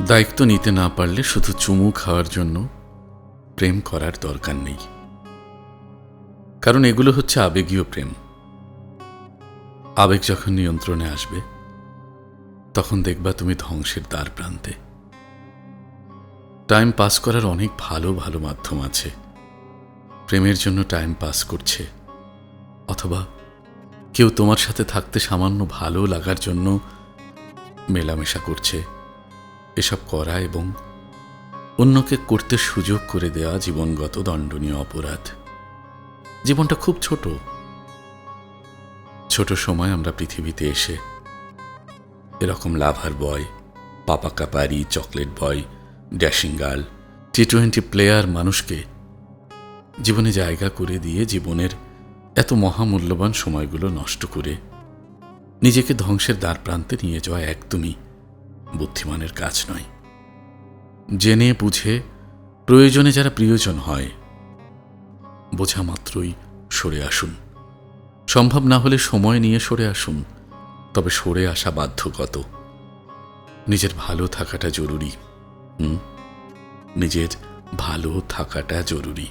দায়িত্ব নিতে না পারলে শুধু চুমু খাওয়ার জন্য প্রেম করার দরকার নেই। কারণ এগুলো হচ্ছে আবেগীয় প্রেম। আবেগ যখন নিয়ন্ত্রণে আসবে, তখন দেখবা তুমি ধ্বংসের দ্বার প্রান্তে। টাইম পাস করার অনেক ভালো ভালো মাধ্যম আছে। প্রেমের জন্য টাইম পাস করছে। অথবা কেউ তোমার সাথে থাকতে সামান্য ভালো লাগার জন্য মেলামেশা করছে। এসব করা এবং অন্যকে করতে সুযোগ করে দেওয়া জীবনগত দণ্ডনীয় অপরাধ। জীবনটা খুব ছোট। ছোট সময় আমরা পৃথিবীতে এসে এরকম লাভার বয় পাপা Kapari chocolate boy, dashing girl T twenty player মানুষকে জীবনে জায়গা করে দিয়ে জীবনের এত মহামূল্যবান সময়গুলো নষ্ট করে নিজেকে ধ্বংসের দ্বার প্রান্তে নিয়ে যাওয়া একদমই বুদ্ধিমানের কাজ নয়। জেনে বুঝে প্রয়োজনে যারা প্রিয়জন হয়, বোঝা মাত্রই সরে আসুন। সম্ভব না হলে সময় নিয়ে সরে আসুন, তবে সরে আসা বাধ্যগত। নিজের ভালো থাকাটা জরুরি, হুম? নিজের ভালো থাকাটা জরুরি।